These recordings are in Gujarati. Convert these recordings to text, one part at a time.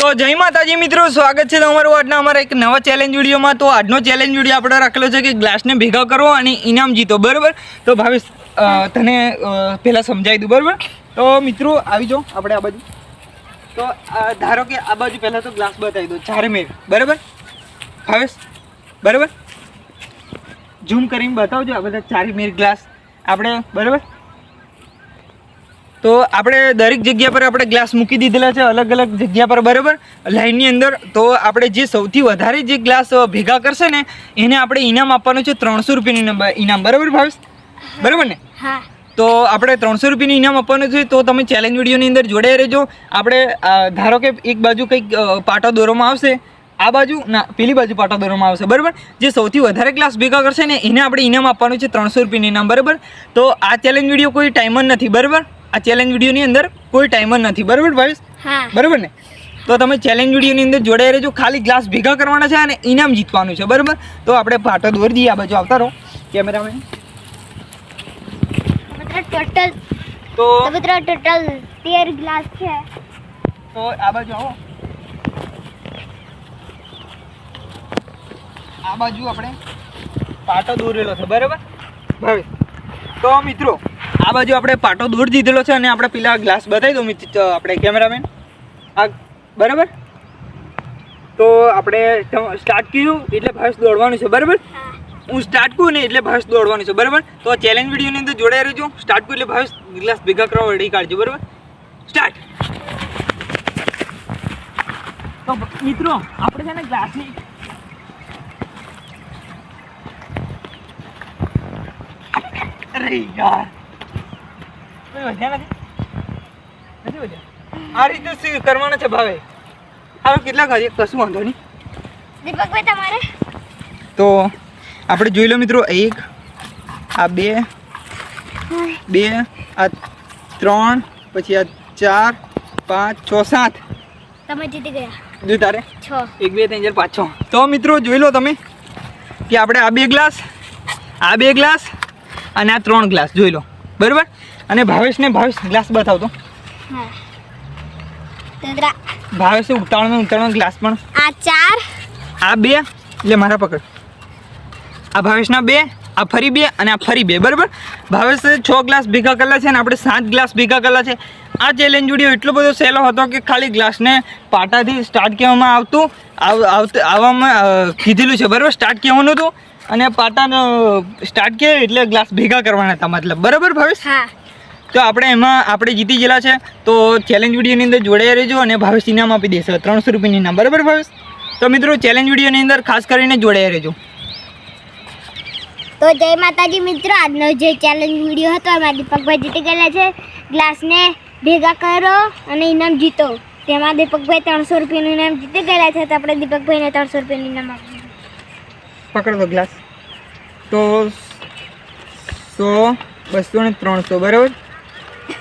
તો જય માતાજી મિત્રો, સ્વાગત છે તમારું આજના અમારા એક નવા ચેલેન્જ વિડીયોમાં. તો આજનો ચેલેન્જ વીડિયો આપણે રાખેલો છે કે ગ્લાસને ભેગા કરો અને ઇનામ જીતો, બરાબર? તો ભાવેશ તને પહેલાં સમજાવી દઉં, બરાબર? તો મિત્રો, આવી જાઓ આપણે આ બાજુ. તો ધારો કે આ બાજુ પહેલાં તો ગ્લાસ બતાવી દો ચારે મેર બરાબર? ભાવેશ, બરાબર? ઝૂમ કરીને બતાવજો આ બધા ચારે મેર ગ્લાસ આપણે, બરાબર? તો આપણે દરેક જગ્યા પર આપણે ગ્લાસ મૂકી દીધેલા છે અલગ અલગ જગ્યા પર બરાબર? લાઇનની અંદર. તો આપણે જે સૌથી વધારે જે ગ્લાસ ભેગા કરશે ને એને આપણે ઇનામ આપવાનું છે ત્રણસો રૂપિયાનું ઇનામ. બરાબર ભાવેશ? બરાબર ને? હા. તો આપણે ત્રણસો રૂપિયાનું ઇનામ આપવાનું છે તો તમે ચેલેન્જ વિડીયોની અંદર જોડાઈ રહેજો. આપણે ધારો કે એક બાજુ કંઈક પાટો દોરવામાં આવશે આ બાજુ ના પેલી બાજુ પાટો દોરવામાં આવશે બરાબર? જે સૌથી વધારે ક્લાસ ભેગા કરશે ને એને આપણે ઇનામ આપવાનું છે ત્રણસો રૂપિયાનું ઇનામ બરાબર? તો આ ચેલેન્જ વીડિયો કોઈ ટાઈમર નથી બરાબર? આ ચેલેન્જ વિડીયોની અંદર કોઈ ટાઈમર નથી. બરાબર ભાવેશ? હા. બરાબર ને? તો તમે ચેલેન્જ વિડીયોની અંદર જોડાઈ રહેજો. ખાલી ગ્લાસ ભેગા કરવાના છે અને ઇનામ જીતવાનું છે. બરાબર? તો આપણે પાટો દોરી દઈએ. આ બાજુ આવતા રહો. કેમેરામેન. ટોટલ તો મિત્રો ટોટલ તેર ગ્લાસ છે. તો આ બાજુ આવો. આ બાજુ આપણે પાટો દોરેલો છે. બરાબર? ભાવે તો મિત્રો આ બાજુ આપણે પાટો દૂર દીધેલો છે અને આપણે પેલા ગ્લાસ બતાવી દો મિત્ર આપણે કેમેરામેન. આ બરાબર? તો આપણે સ્ટાર્ટ કર્યું એટલે ભાસ દોડવાનું છે બરાબર? હું. સ્ટાર્ટ કરું ને એટલે ભાસ દોડવાનું છે બરાબર? તો ચેલેન્જ વિડીયોની અંદર જોડાઈ રહેજો. સ્ટાર્ટ કરું એટલે ભાસ ગ્લાસ ભેગા કરવા રેડી કાઢજો બરાબર? સ્ટાર્ટ તો મિત્રો આપણે છે ને ગ્લાસની અરે યાર. વધ્યા નથી? નથી વધ્યા? આ રીતે શું કરવાના છે ભાવે? હવે કેટલા કરીએ કશું વાંધો નહીં. દીપકભાઈ તમારે? તો આપણે જોઈ લો મિત્રો એક આ બે બે આ ત્રણ પછી આ ચાર પાંચ છ સાત. તમે જીતી ગયા. જો તારે? છ. એક બે ત્રણ ચાર પાંચ છ. તો મિત્રો જોઈ લો તમે કે આપણે આ બે ગ્લાસ આ બે ગ્લાસ અને આ ત્રણ ગ્લાસ જોઈ લો. બરાબર? અને ભાવેશને ભાવેશ ગ્લાસ બતાવતો. ભાવેશ ઉતાવળમાં ઉતાવળમાં ગ્લાસ પણ. આ ચાર. આ બે. એટલે મારા પકડ. આ ભાવેશના બે આ ફરી બે અને આ ફરી બે. બરાબર? ભાવેશ છ ગ્લાસ ભેગા કરેલા છે અને આપણે સાત ગ્લાસ ભેગા કરેલા છે. આ ચેલેન્જ વીડિયો એટલો બધો સહેલો હતો કે ખાલી ગ્લાસને પાટાથી સ્ટાર્ટ કહેવામાં આવતું આવવામાં કીધેલું છે. બરાબર? સ્ટાર્ટ કહેવાનું હતું. અને પાટાનો સ્ટાર્ટ કે એટલે ગ્લાસ ભેગા કરવાના હતા મતલબ. બરાબર ભાવેશ? હા. તો આપણે એમાં આપણે જીતી ગયેલા છે. તો ચેલેન્જ વિડીયોની અંદર જોડાઈ રહેજો અને ભાવેશ ઇનામ આપી દેશે. ત્રણસો રૂપિયાની ઇનામ બરાબર ભાવેશ? તો મિત્રો ચેલેન્જ વિડીયોની અંદર ખાસ કરીને જોડાઈ રહેજો. તો જય માતાજી મિત્રો આજનો જે ચેલેન્જ વીડિયો હતો એમાં દીપકભાઈ જીતી ગયેલા છે. ગ્લાસને ભેગા કરો અને ઇનામ જીતો. તેમાં દીપકભાઈ ત્રણસો રૂપિયાનું ઇનામ જીતી ગયેલા છે. તો આપણે દીપકભાઈને ત્રણસો રૂપિયાનું ઇનામ આપીશું પકડ દો ગ્લાસ. તો સો બસો ને ત્રણસો બરાબર?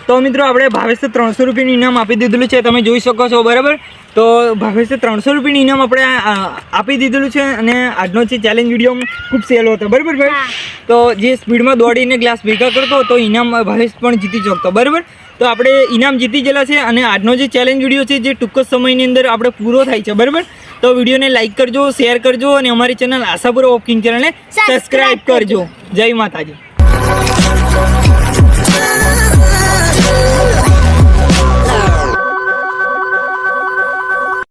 તો મિત્રો આપણે ભાવેશે ત્રણસો રૂપિયાનું ઇનામ આપી દીધેલું છે તમે જોઈ શકો છો બરાબર? તો ભાવેશે ત્રણસો રૂપિયાનું ઇનામ આપણે આપી દીધેલું છે અને આજનો જે ચેલેન્જ વીડિયો ખૂબ સહેલો હતો બરાબર ભાઈ? તો જે સ્પીડમાં દોડીને ગ્લાસ ભેગા કરતો તો ઇનામ ભાવેશ પણ જીતી શકતો બરાબર? તો આપણે ઇનામ જીતી ગયેલા છે અને આજનો જે ચેલેન્જ વીડિયો છે જે ટૂંક જ સમયની અંદર આપણે પૂરો થાય છે બરાબર? તો વિડીયોને લાઈક કરજો શેર કરજો અને અમારી ચેનલ આશાપુરા ઓકિંગ ચેનલને Subscribe સબસ્ક્રાઈબ કરજો. જય માતાજી.